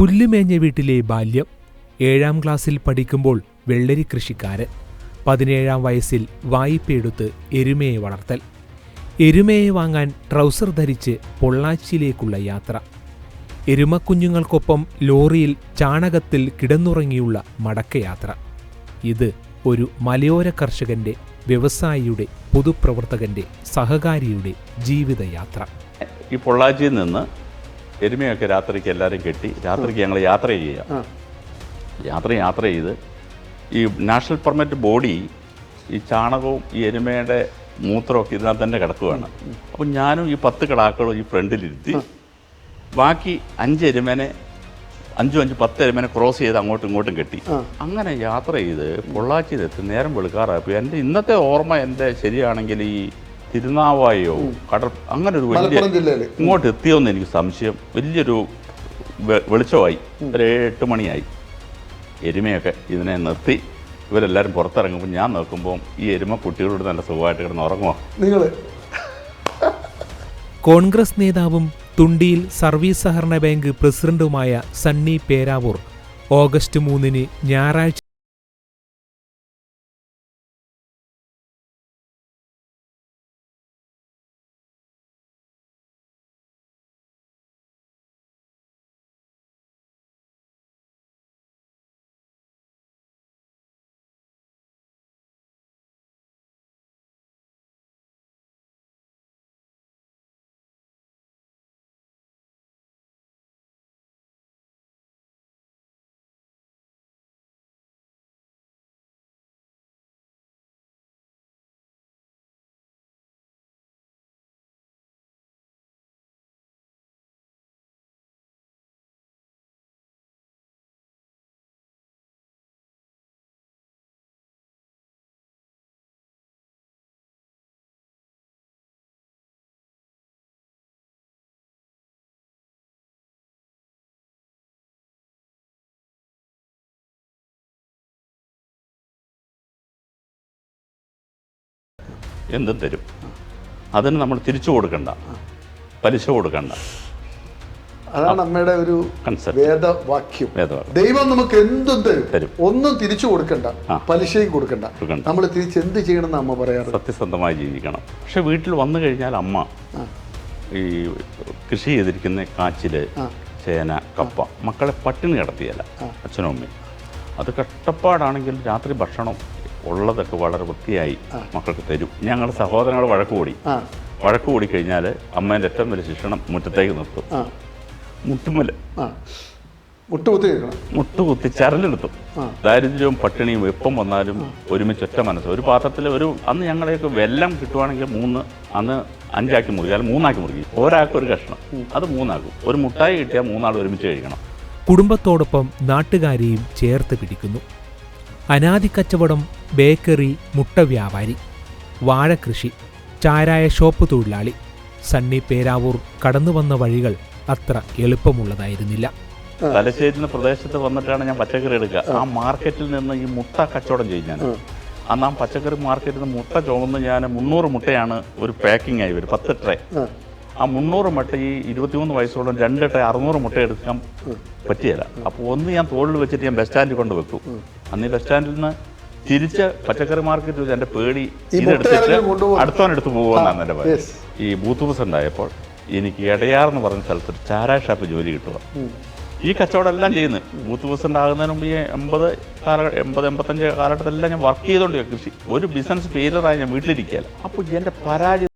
പുല്ലുമേഞ്ഞ വീട്ടിലെ ബാല്യം ഏഴാം ക്ലാസ്സിൽ പഠിക്കുമ്പോൾ വെള്ളരി കൃഷിക്കാരൻ പതിനേഴാം വയസ്സിൽ വായ്പയെടുത്ത് എരുമയെ വളർത്തൽ. എരുമയെ വാങ്ങാൻ ട്രൗസർ ധരിച്ച് പൊള്ളാച്ചിയിലേക്കുള്ള യാത്ര. എരുമക്കുഞ്ഞുങ്ങൾക്കൊപ്പം ലോറിയിൽ ചാണകത്തിൽ കിടന്നുറങ്ങിയുള്ള മടക്കയാത്ര. ഇത് ഒരു മലയോര കർഷകന്റെ വ്യവസായിയുടെ പൊതുപ്രവർത്തകന്റെ സഹകാരിയുടെ ജീവിതയാത്ര. ഈ പൊള്ളാച്ചിയിൽ നിന്ന് എരുമയൊക്കെ രാത്രിക്ക് എല്ലാവരും കെട്ടി രാത്രിക്ക് ഞങ്ങൾ യാത്ര ചെയ്യാം. യാത്ര യാത്ര ചെയ്ത് ഈ നാഷണൽ പെർമിറ്റ് ബോഡി ഈ ചാണകവും ഈ എരുമയുടെ മൂത്രമൊക്കെ ഇതിനകത്ത് തന്നെ കിടക്കുകയാണ് അപ്പം ഞാനും ഈ പത്ത് കിടാക്കളും ഈ ഫ്രണ്ടിലിരുത്തി ബാക്കി അഞ്ച് എരുമനെ അഞ്ചും അഞ്ച് പത്ത് എരുമനെ ക്രോസ് ചെയ്ത് അങ്ങോട്ടും ഇങ്ങോട്ടും കെട്ടി. അങ്ങനെ യാത്ര ചെയ്ത് പൊള്ളാച്ചിയിലെത്തി നേരം വെളുക്കാറായപ്പോൾ എന്റെ ഇന്നത്തെ ഓർമ്മ എന്റെ ശരിയാണെങ്കിൽ ഈ തിരുനാവായോ കടൽ അങ്ങനെ ഒരു വലിയ ഇങ്ങോട്ട് എത്തിയോന്ന് എനിക്ക് സംശയം. വലിയൊരു വെളിച്ചമായി. ഒരു എട്ട് മണിയായി. എരുമയൊക്കെ ഇതിനെ നിർത്തി. ഇവരെല്ലാവരും പുറത്തിറങ്ങുമ്പോൾ ഞാൻ നോക്കുമ്പോൾ ഈ എരുമ കുട്ടികളോട് നല്ല സുഖമായിട്ട് കിടന്ന് ഉറങ്ങുമോ നിങ്ങൾ കോൺഗ്രസ് നേതാവും തുണ്ടിയിൽ സർവീസ് സഹകരണ ബാങ്ക് പ്രസിഡന്റുമായ സണ്ണി പേരാവൂർ. ഓഗസ്റ്റ് മൂന്നിന് ഞായറാഴ്ച എന്തും തരും. അതിന് നമ്മൾ തിരിച്ചു കൊടുക്കണ്ട. പലിശ കൊടുക്കണ്ട. അതാണ് അമ്മയുടെ ഒരു വേദവാക്യം. ദൈവം നമുക്ക് എന്തും തരും. ഒന്നും തിരിച്ചു കൊടുക്കണ്ട. പലിശയും കൊടുക്കണ്ട. കൊടുക്കണ്ട. നമ്മൾ തിരിച്ച് എന്ത് ചെയ്യണം എന്ന് അമ്മ പറയാറ്? സത്യസന്ധമായി ജീവിക്കണം. പക്ഷെ വീട്ടിൽ വന്നു കഴിഞ്ഞാൽ അമ്മ ഈ കൃഷി ചെയ്തിരിക്കുന്ന കാച്ചിൽ ചേന കപ്പ മക്കളെ പട്ടിണി കിടത്തിയല്ല അച്ഛനും അമ്മയും. അത് കഷ്ടപ്പാടാണെങ്കിൽ രാത്രി ഭക്ഷണം ഉള്ളതൊക്കെ വളരെ വൃത്തിയായി മക്കൾക്ക് തരും. ഞങ്ങളുടെ സഹോദരങ്ങൾ വഴക്ക് കൂടി. വഴക്ക് കൂടി കഴിഞ്ഞാൽ അമ്മേന്റെ ഏറ്റവും വലിയ ശിക്ഷണം മുറ്റത്തേക്ക് നിർത്തും. ആ. മുട്ടുകുത്തി മുട്ടുകുത്തി ചരലെടുത്തു. ദാരിദ്ര്യവും പട്ടിണിയും എപ്പം വന്നാലും ഒരുമിച്ച് ഒറ്റ മനസ്സ്. ഒരു പാത്രത്തിൽ ഒരു അന്ന് ഞങ്ങളെയൊക്കെ വെല്ലം കിട്ടുവാണെങ്കിൽ മൂന്ന് അന്ന് അഞ്ചാക്കി മുറുകി അല്ലെങ്കിൽ മൂന്നാക്കി മുറുകി. ഒരാൾക്ക് ഒരു കഷ്ണം. അത് മൂന്നാക്കും. ഒരു മുട്ടായി കിട്ടിയാൽ മൂന്നാൾ ഒരുമിച്ച് കഴിക്കണം. കുടുംബത്തോടൊപ്പം നാട്ടുകാരെയും ചേർത്ത് പിടിക്കുന്നു. അനാദിക്കച്ചവടം ബേക്കറി മുട്ട വ്യാപാരി വാഴകൃഷി ചാരായ ഷോപ്പ് തൊഴിലാളി സണ്ണി പേരാവൂർ കടന്നു വന്ന വഴികൾ അത്ര എളുപ്പമുള്ളതായിരുന്നില്ല. തലശ്ശേരി പ്രദേശത്ത് വന്നിട്ടാണ് ഞാൻ പച്ചക്കറി എടുക്കുക. ആ. മാർക്കറ്റിൽ നിന്ന് ഈ മുട്ട കച്ചവടം ചെയ്യും ഞാൻ. അന്ന് ആ പച്ചക്കറി മാർക്കറ്റിൽ നിന്ന് മുട്ട ചുമന്ന് ഞാൻ മുന്നൂറ് മുട്ടയാണ് ഒരു പാക്കിംഗ് ആയി വരും പത്ത് ട്രേ. ആ മുന്നൂറ് മുട്ട ഈ ഇരുപത്തിമൂന്ന് വയസ്സോളം രണ്ട് ട്രേ അറുന്നൂറ് മുട്ട എടുക്കാൻ പറ്റിയല്ല. അപ്പോൾ ഒന്ന് ഞാൻ തോളിൽ വെച്ചിട്ട് ഞാൻ ബസ് സ്റ്റാൻഡിൽ കൊണ്ട് വെക്കും. അന്ന് ഈ ബസ് സ്റ്റാൻഡിൽ നിന്ന് തിരിച്ച് പച്ചക്കറി മാർക്കറ്റ് വെച്ച് എന്റെ പേടി ഇതെടുത്തിട്ട്? അടുത്തവനെടുത്ത് പോകുമെന്നാണ് എന്റെ പേര് ഈ ബൂത്ത് ബസ് ഉണ്ടായപ്പോൾ എനിക്ക് ഇടയാർ എന്ന് പറഞ്ഞ സ്ഥലത്ത് ചാരാ ഷാപ്പ് ജോലി കിട്ടുക. ഈ കച്ചവടം എല്ലാം ചെയ്യുന്നത് ബൂത്ത് ബസ് ഉണ്ടാകുന്നതിന് മുമ്പ് ഈ എൺപത് കാല എൺപത് എൺപത്തഞ്ച് കാലഘട്ടത്തിലെല്ലാം ഞാൻ വർക്ക് ചെയ്തുകൊണ്ട് കൃഷി. ഒരു ബിസിനസ് ഫെയിലറായി ഞാൻ വീട്ടിലിരിക്കുകയല്ല. അപ്പോൾ എന്റെ പരാജയം